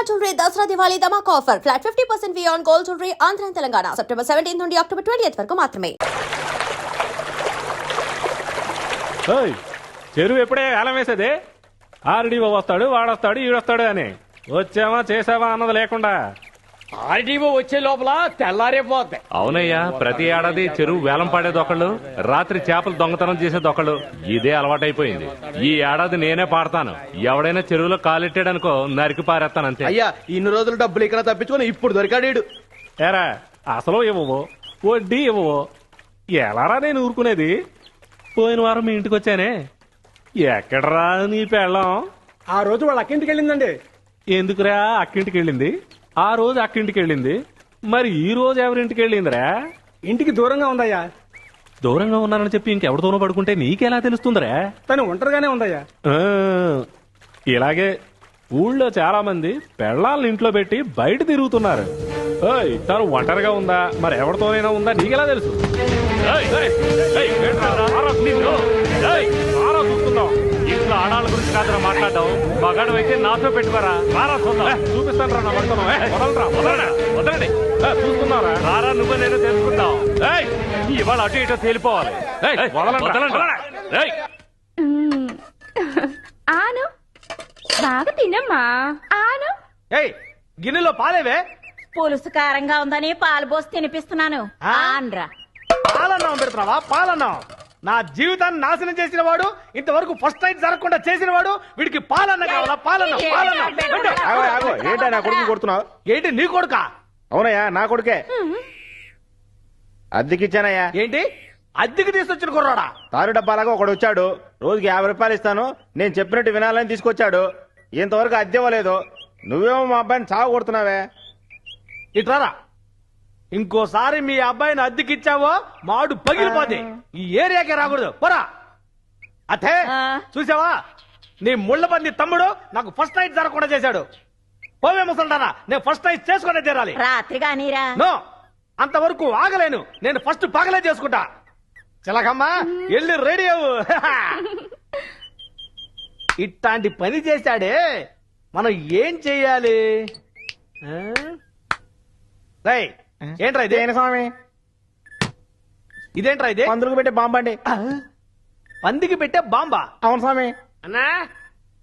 అమ్మా jewellery Dasara Diwali ధమాక్ offer. Flat fifty percent on gold jewellery Andhra Telangana. September seventeen నుండి October twenty వరకు మాత్రమే. ఓయ్ చెరువు ఎప్పుడే వేలం వేసేది? ఆర్డీఓ వస్తాడు వాడొస్తాడు ఈడొస్తాడు అని. వచ్చామా చేసావా అన్నది లేకుండా. ఆర్డీఓ వచ్చే లోపల తెల్లారైపోద్ది అవునయ్యా ప్రతి ఏడాది చెరువు వేలం పాడేది ఒకళ్ళు రాత్రి చేపలు దొంగతనం చేసేది ఒకళ్ళు. ఇదే అలవాటైపోయింది. ఈ ఏడాది నేనే పాడతాను. ఎవడైనా చెరువులో కాలెట్టాడనుకో నరికి పారేస్తానంతే అయ్యా ఇన్ని రోజులు డబ్బులు ఇక్కడ తప్పించుకొని ఇప్పుడు దొరికాడు. ఏరా అసలు ఇవ్వవు వడ్డీ ఇవ్వవు. ఎలారా నేను ఊరుకునేది? పోయిన వారం మీ ఇంటికి వచ్చానే. ఎక్కడరా నీ పెళ్ళం? ఆ రోజు వాళ్ళ అక్కింటికి వెళ్ళిందండి. ఎందుకురా అక్కింటికి వెళ్ళింది? ఆ రోజు అక్కింటికి వెళ్ళింది మరి ఈ రోజు ఎవరింటికి వెళ్ళిందిరా ఇంటికి దూరంగా ఉందయ్యా దూరంగా ఉన్నానని చెప్పి ఇంకెవరితోనో పడుకుంటే నీకెలా తెలుస్తుందిరా తను ఒంటరిగానే ఉందయ్యా ఆ, ఇలాగే ఊళ్ళో చాలా మంది పెళ్ళాలను ఇంట్లో పెట్టి బయట తిరుగుతున్నారు తను ఒంటరిగా ఉందా మరి ఎవరితోనైనా ఉందా నీకెలా తెలుసు ఏయ్, ఏయ్, ఏయ్, ఏంట్రా, రారా, నిన్ను. ఏయ్, రారా చూసుకుందాం ఇంట్లో ఆడాళ్ళ గురించి కాదురా మాట్లాడడం. మగాడు అయితే నాతో పెట్టుకోరా. రారా చూద్దాం చూపిస్తాను రా నా పడుతున్నాం వదలరా వదలరా? వదలండి? చూసుకుందాంరా రారా నువ్వు నేను తెలుసుకుందాం ఏయ్, ఇవాళ అటు ఇటు తేలిపోవాలి. ఏయ్, వదలండి. వదలండి. ఏయ్! మ్మ్. ఆను బాగా తినమ్మా. ఆను. ఏయ్ గిన్నెలో పాలేవే? పులుసు కారంగా ఉందని పాలు పోసి తినిపిస్తున్నాను? ఆన్రా. పాలన్నం పెడుతున్నావా? పాలన్నం. నా జీవితాన్ని నాశనం చేసిన వాడు ఇంతవరకు ఫస్ట్ టైం జరగకుండా చేసిన వాడు వీడికి పాలన్న కావాలా? పాలన్న పాలన్న. పెట్టు. ఆగో ఆగో ఏంటా నా కొడుకు కొడుతున్నావు? ఏంటి నీ కొడుక? అవునయ్యా నా కొడుకే. అద్దెకిచ్చానయ్యా. ఏంటి? అద్దెకి తీసుకొచ్చిన కుర్రాడా? తారు డబ్బాలాగా ఒకడు వచ్చాడు. రోజుకి యాభై రూపాయలు ఇస్తాను. నేను చెప్పినట్టు వినాలని తీసుకొచ్చాడు. ఇంతవరకు అద్దె ఇవ్వలేదు. నువ్వేమో మా అబ్బాయిని చావు కొడుతున్నావే. ఇట్రారా ఇంకోసారి మీ అబ్బాయిని అద్దెకిచ్చావో మాడు పగిలిపోద్ది. ఈ ఏరియాకే రాకూడదు. పోరా. అతే. చూసావా? నీ ముళ్ళబంది తమ్ముడు నాకు ఫస్ట్ నైట్ జరగకుండా చేశాడు. పోవే ముసల్దానా నేను ఫస్ట్ నైట్ చేసుకునే తీరాలి. రాత్రి కానీరా. నో అంతవరకు ఆగలేను. నేను ఫస్ట్ పగలే చేసుకుంటా. చిలకమ్మా వెళ్ళి రెడీ అవ్వు. ఇట్లాంటి పని చేశాడే. మనం ఏం చెయ్యాలి ఆ? ఏంట్రా ఇది? దేని స్వామి? ఇదేంట్రా ఇది? పందులకు పెట్టే బాంబండి ఆ? పందికి పెట్టే బాంబా? అవును స్వామి. అన్నా?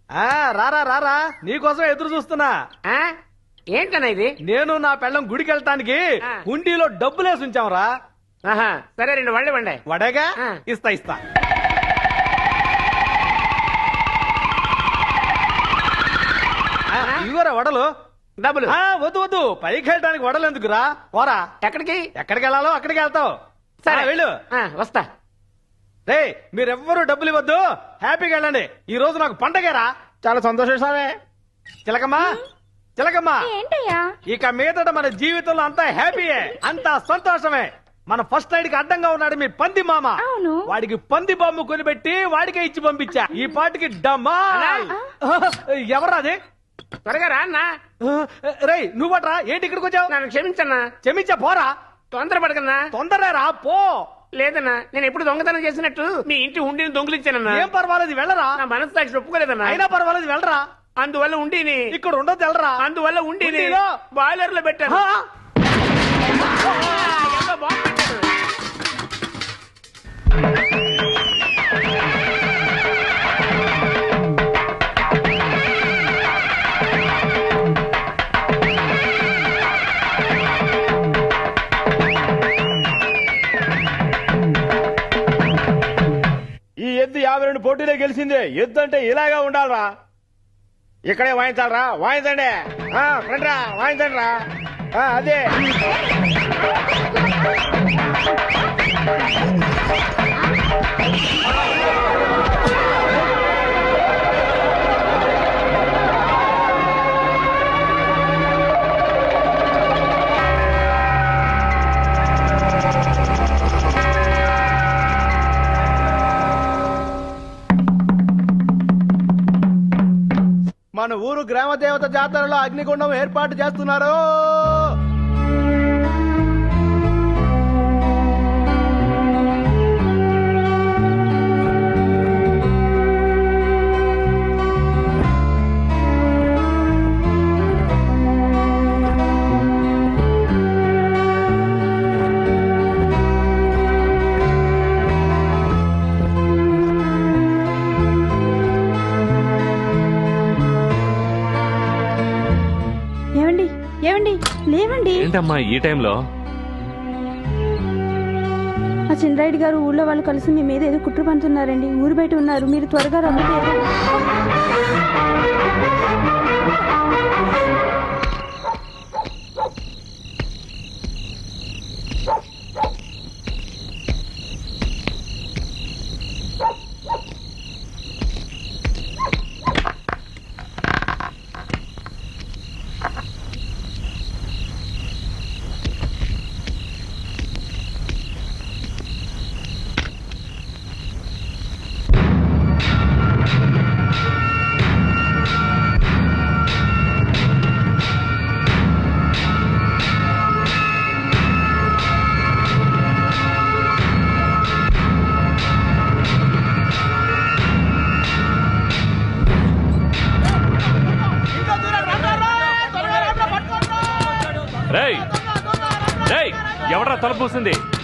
ఆ, రారా రారా నీకోసం ఎదురు చూస్తున్నా. ఏంటన్నా ఇది? నేను నా పెళ్ళం గుడికి వెళ్ళటానికి ఆ. హుండీలో డబ్బులేసి ఉంచాంరా. ఆహా సరే రెండు వాళ్ళు ఇవ్వండి. వడగా? ఆ. ఇస్తా ఇస్తా. ఆ, ఇదిగోరా వడలు? డబ్బులు. ఆ, వద్దు వద్దు. పైకి వెళ్ళడానికి వడలు ఎందుకురా పోరా. ఎక్కడికి? ఎక్కడికి వెళ్ళాలో అక్కడికి వెళ్తావు. సరే. వెళ్ళు. ఆ, వస్తా. రే మీరెవ్వరూ డబ్బులు ఇవ్వద్దు. హ్యాపీగా వెళ్ళండి. ఈ రోజు నాకు పండగేరా చాలా సంతోషం స్వామి చిలకమ్మా చిలకమ్మా. ఏంటయ్యా? ఇక మీదట మన జీవితంలో అంతా హ్యాపీయే. అంతా సంతోషమే. మన ఫస్ట్ నైట్కి అడ్డంగా ఉన్నాడు మీ పంది మామ. అవును. వాడికి పంది బొమ్మ కొనిపెట్టి వాడికే ఇచ్చి పంపించా. ఈ పాటికి డమ్మా ఎవరాది త్వరగా రా అన్నా రేయ్ నువ్వట్రా ఏంటి ఇక్కడికి వచ్చావు నన్ను క్షమించన్నా క్షమించా పోరా తొందరపడకన్నా తొందరగా రా పో లేదన్నా నేను ఎప్పుడు దొంగతనం చేసినట్టు మీ ఇంటి ఉండిని దొంగిలించానన్నా ఏం పర్వాలేదు వెళ్ళరా నా మనసు సాక్షి ఒప్పుకోలేదన్నా అయినా పర్వాలేదు వెళ్ళరా అందువల్ల ఉండిని ఇక్కడ ఉండొద్దు వెళ్ళరా అందువల్ల ఉండిని? బాయిలర్లో పెట్టాను పెట్టాను. పోటీలో గెలిచింది. ఎద్దు అంటే ఇలాగా ఉండాలరా. ఇక్కడే వాయించాలరా. వాయించండి. ఆ, రండిరా. వాయించండి రా ఆ, అదే. మన ఊరు గ్రామ దేవత జాతరలో అగ్నిగుండం ఏర్పాటు చేస్తున్నారు. ఏంటమ్మా ఈ టైంలో? ఆ చంద్రాయుడు గారు ఊళ్ళో వాళ్ళు కలిసి మీ మీద ఏదో కుట్ర పంతున్నారండి ఊరు బయట ఉన్నారు. మీరు త్వరగా రమ్మితే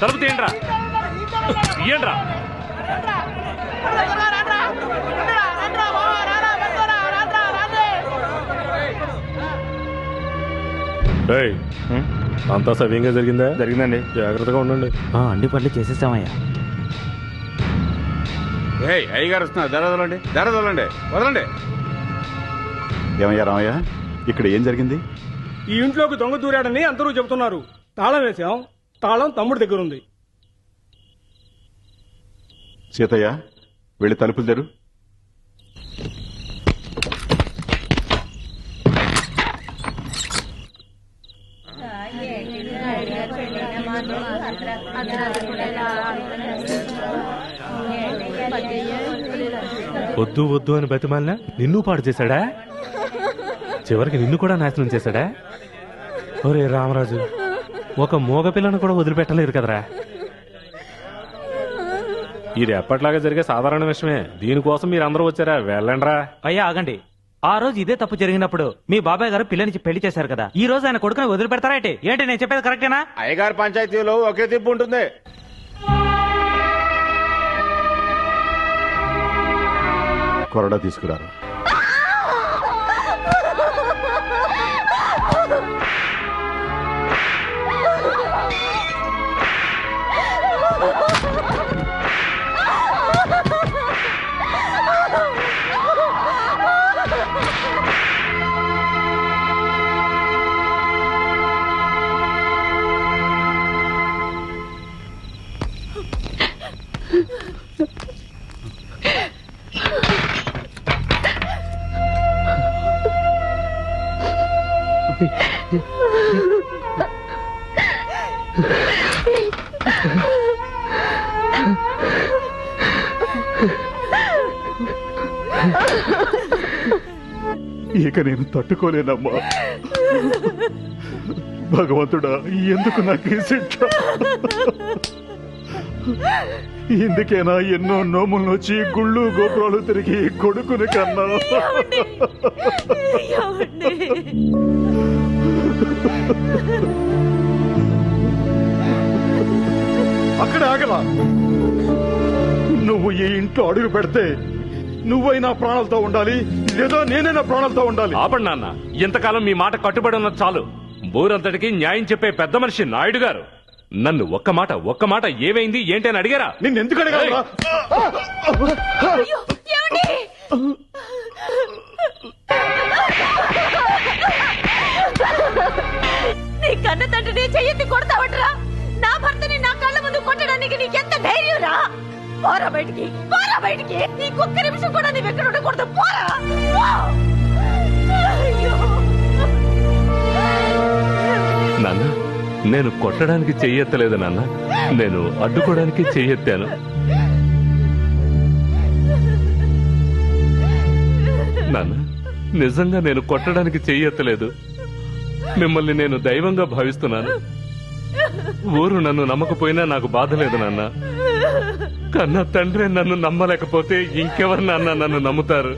తలుపు తీయండిరా. తీయండిరా. రేయ్ అంతా సవ్యంగా జరిగిందా? జరిగిందండి. జాగ్రత్తగా ఉండండి. అన్ని పనులు చేసేసామయ్యా. ఏయ్ అయ్యగారు వస్తున్నారు. ధర వదలండి. ధర వదలండి. వదలండి. ఏమయ్యా రామయ్య ఇక్కడ ఏం జరిగింది? ఈ ఇంట్లోకి దొంగ దూరాడని అందరూ చెబుతున్నారు. తాళం వేసాం. తాళం తమ్ముడి దగ్గర ఉంది. సీతయ్య వెళ్ళి తలుపులు తెరు. వద్దు వద్దు అని బతిమాలినా నిన్ను పాడు చేశాడా? చివరికి నిన్ను కూడా నాశనం చేశాడా? ఒరే రామరాజు ఒక మూగ పిల్లను కూడా వదిలిపెట్టలేరు కదరా. ఇది ఎప్పట్లాగా జరిగే సాధారణ విషయమే. దీనికోసం మీరు అందరూ వచ్చారా వెళ్ళండ్రా అయ్యా ఆగండి. ఆ రోజు ఇదే తప్పు జరిగినప్పుడు మీ బాబాయ్ గారు పిల్లని పెళ్ళి చేశారు కదా. ఈ రోజు ఆయన కొడుకుని వదిలిపెడతారా ఏంటి? ఏంటి నేను చెప్పేది కరెక్టేనా? అయ్యగారి పంచాయతీలో ఒకే తిప్పు ఉంటుంది. కొరడా తీసుకురారు. ఇక నేను తట్టుకోలేనమ్మా. భగవంతుడా ఎందుకు నాకు శిక్ష? ఇందుకేనా ఎన్నో నోములు వచ్చి గుళ్ళు గోపురాలు తిరిగి కొడుకుని కన్నా? అక్కడ ఆగలా నువ్వు ఈ ఇంట్లో అడుగు పెడితే నువ్వైనా ప్రాణాలతో ఉండాలి లేదా నేనైనా ప్రాణాలతో ఉండాలి. ఆపండి నాన్న. ఇంతకాలం మీ మాట కట్టుబడి ఉన్నది చాలు. ఊరంతటికి న్యాయం చెప్పే పెద్ద మనిషి నాయుడు గారు. నన్ను ఒక్క మాట ఒక్క మాట ఏమైంది ఏంటి అని అడిగారా? నిన్ను ఎందుకు అడగాలరా నీ కన్న తండ్రిని చెయ్యెత్తి కొడతావట్రా? నా భర్తని నా కళ్ళ ముందు కొట్టడానికి నీకెంత ధైర్యం రా? పోరా బయటికి పోరా బయటికి. ఈ నిమిషం కూడా నీవు ఎక్కడ ఉండకూడదు. పోరా. నాన్న నేను కొట్టడానికి చెయ్యెత్తలేదు నాన్న. నేను అడ్డుకోవడానికి చెయ్యెత్తాను. నాన్న నిజంగా నేను కొట్టడానికి చెయ్యెత్తలేదు. మిమ్మల్ని నేను దైవంగా భావిస్తున్నాను. ఊరు నన్ను నమ్మకపోయినా నాకు బాధ లేదు నాన్న. కన్న తండ్రి నన్ను నమ్మలేకపోతే ఇంకెవరు నాన్న నన్ను నమ్ముతారు?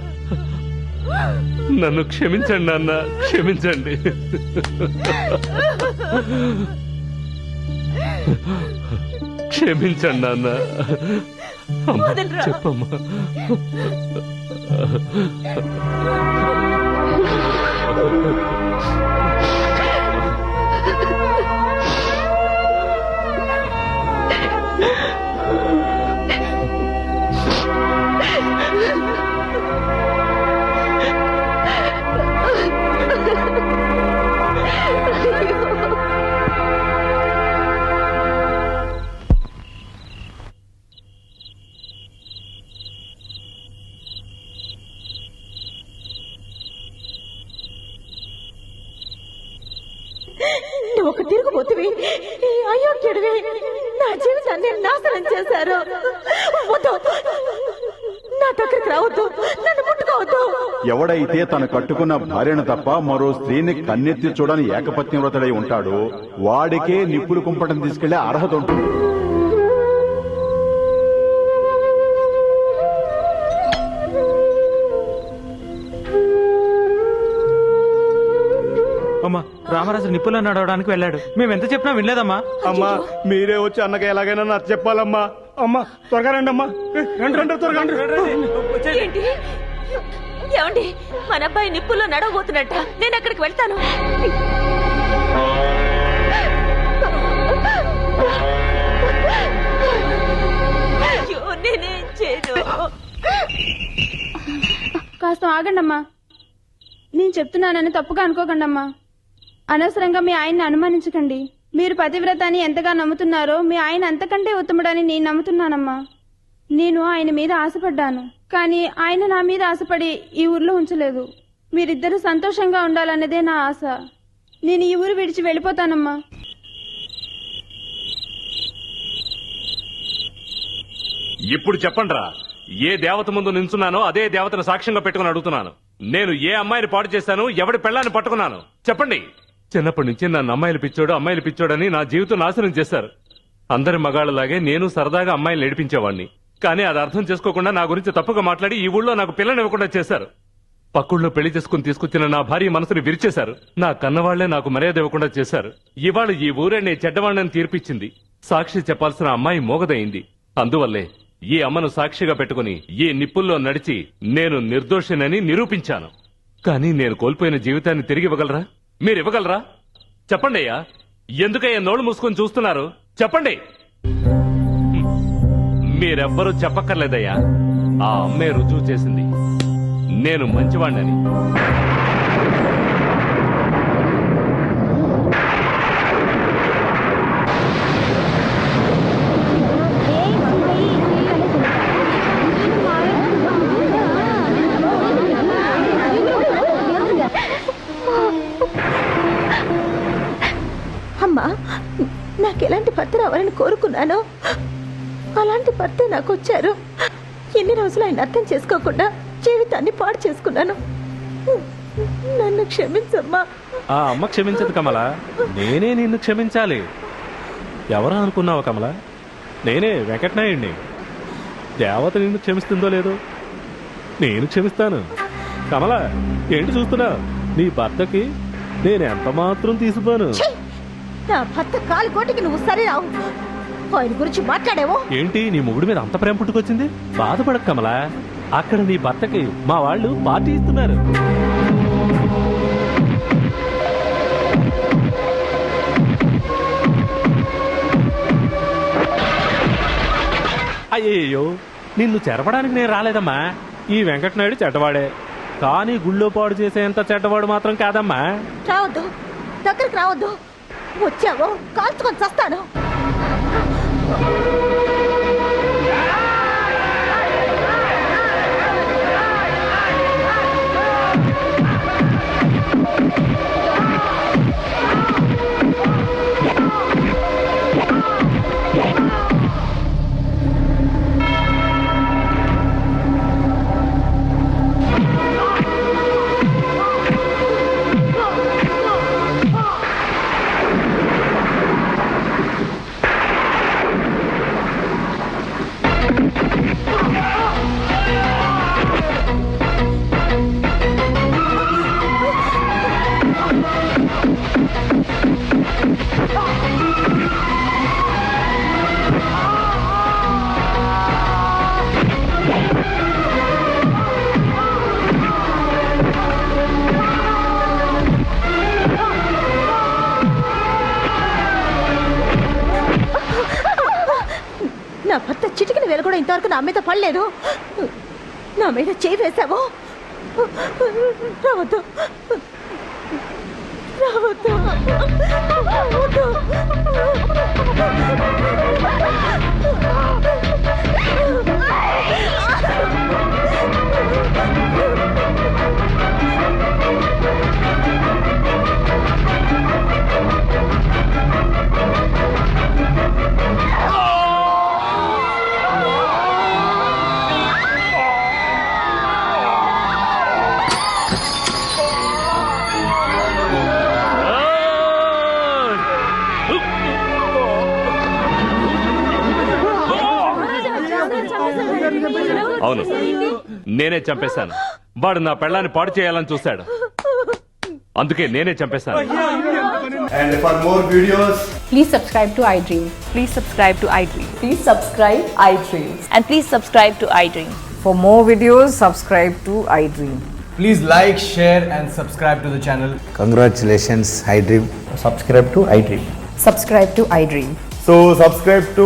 నన్ను క్షమించండి నాన్న క్షమించండి. క్షమించండి నాన్న. చెప్పమ్మా. నువ్వు ఒక తిరుగుబోతువి. ఈ అయోగ్యుడివి నా జీవితాన్ని నాశనం చేశారు. వద్దు. నా దగ్గరికి రావద్దు. నన్ను ముట్టుకోవద్దు. ఎవడైతే తను కట్టుకున్న భార్యను తప్ప మరో స్త్రీని కన్నెత్తి చూడని ఏకపత్ని వ్రతుడై ఉంటాడో వాడికే నిప్పులు కుంపటం తీసుకెళ్ళే అర్హత ఉంటుంది. రామరాజు నిప్పుల్లో నడవడానికి వెళ్ళాడు. మేము ఎంత చెప్పినా వినలేదమ్మా. అమ్మా మీరే వచ్చి అన్నకి ఎలాగైనా నాకు చెప్పాలమ్మా. అమ్మా త్వరగా రండి అమ్మా రండి రండి త్వరగా రండి. ఏంటి? ఏమండి? మన అబ్బాయి నిప్పుల్లో నడవబోతున్నట్ట. నేను అక్కడికి వెళ్తాను. కాస్త ఆగండమ్మా. నేను చెప్తున్నానని తప్పుగా అనుకోకండి అమ్మా అనవసరంగా మీ ఆయన్ని అనుమానించకండి. మీరు పతివ్రతాన్ని ఎంతగా నమ్ముతున్నారో మీ ఆయన అంతకంటే ఉత్తముడని నేను నమ్ముతున్నానమ్మా. నేను ఆయన మీద ఆశపడ్డాను కానీ ఆయన నా మీద ఆశపడి ఈ ఊర్లో ఉంచలేదు. మీరిద్దరూ సంతోషంగా ఉండాలన్నదే నా ఆశ. నేను ఈ ఊరు విడిచి వెళ్ళిపోతానమ్మా. ఇప్పుడు చెప్పండిరా ఏ దేవత ముందు నించున్నానో అదే దేవతను సాక్ష్యంగా పెట్టుకుని అడుగుతున్నాను. నేను ఏ అమ్మాయిని పాడు చేశాను ఎవడి పెళ్ళాన్ని పట్టుకున్నాను. చెప్పండి. చిన్నప్పటి నుంచి నన్ను అమ్మాయిలు పిచ్చోడు అమ్మాయిలు పిచ్చోడని నా జీవితం నాశనం చేశారు. అందరి మగాళ్ళలాగే నేను సరదాగా అమ్మాయిలు నడిపించేవాడిని కానీ అది అర్థం చేసుకోకుండా నా గురించి తప్పుగా మాట్లాడి ఈ ఊళ్ళో నాకు పిల్లనివ్వకుండా చేశారు. పక్కుళ్ళో పెళ్ళి చేసుకుని తీసుకొచ్చిన నా భార్య మనసుని విరిచేశారు. నా కన్నవాళ్ళే నాకు మర్యాద ఇవ్వకుండా చేశారు. ఇవాళ ఈ ఊరే నే చెడ్డవాళ్ళని తీర్పిచ్చింది. సాక్షి చెప్పాల్సిన అమ్మాయి మోగదయింది. అందువల్లే ఈ అమ్మను సాక్షిగా పెట్టుకుని ఈ నిప్పుల్లో నడిచి నేను నిర్దోషినని నిరూపించాను. కానీ నేను కోల్పోయిన జీవితాన్ని తిరిగి ఇవ్వగలరా మీరు ఇవ్వగలరా చెప్పండి అయ్యా. ఎందుకయ్యా నోళ్ళు మూసుకొని చూస్తున్నారు? చెప్పండి. మీరెవ్వరూ చెప్పక్కర్లేదయ్యా. ఆ అమ్మే రుజువు చేసింది. నేను మంచివాణ్ణని. కోరుకున్నానో అలాంటి భర్త నాకు వచ్చారు. ఎన్ని రోజులు ఆయన అర్థం చేసుకోకుండా జీవితాన్ని పాడు చేసుకున్నాను. నన్ను క్షమించమ్మా. ఆ అమ్మ క్షమించదు కమల. నేనే నిన్ను క్షమించాలి. ఎవరా అనుకున్నావు కమల? నేనే వెంకటనాయుడిని. దేవత నిన్ను క్షమిస్తుందో లేదో? నేను క్షమిస్తాను. కమల ఏంటి చూస్తున్నా? నీ భర్తకి నేను ఎంత మాత్రం తీసిపోను! నా భర్త కాలు కోటికి నువ్వు సరే రావు. ఆయన గురించి మాట్లాడేవో? ఏంటి నీ మొగుడి మీద అంత ప్రేమ పుట్టుకొచ్చింది? బాధపడక కమల. అక్కడ నీ భర్తకి మా వాళ్ళు పార్టీ ఇస్తున్నారు. అయ్యయ్యో నిన్ను చెరపడానికి నేను రాలేదమ్మా. ఈ వెంకటనాయుడు చెడ్డవాడే. కానీ గుళ్ళో పాడు చేసేంత చెడ్డవాడు మాత్రం కాదమ్మా. రావద్దు. దగ్గరికి రావద్దు. వచ్చావో కాల్చుకొని చస్తాను. Não. నా మీద పడలేదు. నా మీద చేయి వేశావో రావద్దు. రావద్దు. రావద్దు. అవును నేనే చంపేశాను వాడు నా పెళ్ళాన్ని పాడు చేయాలని చూశాడు అందుకే నేనే చంపేశాను And for more videos, Please subscribe to iDream. Please subscribe to iDream. Please subscribe iDream. And please subscribe to iDream. For more videos, subscribe to iDream. please like, share, and subscribe to the channel. Congratulations, iDream. Subscribe to iDream. Subscribe to iDream. So, subscribe to.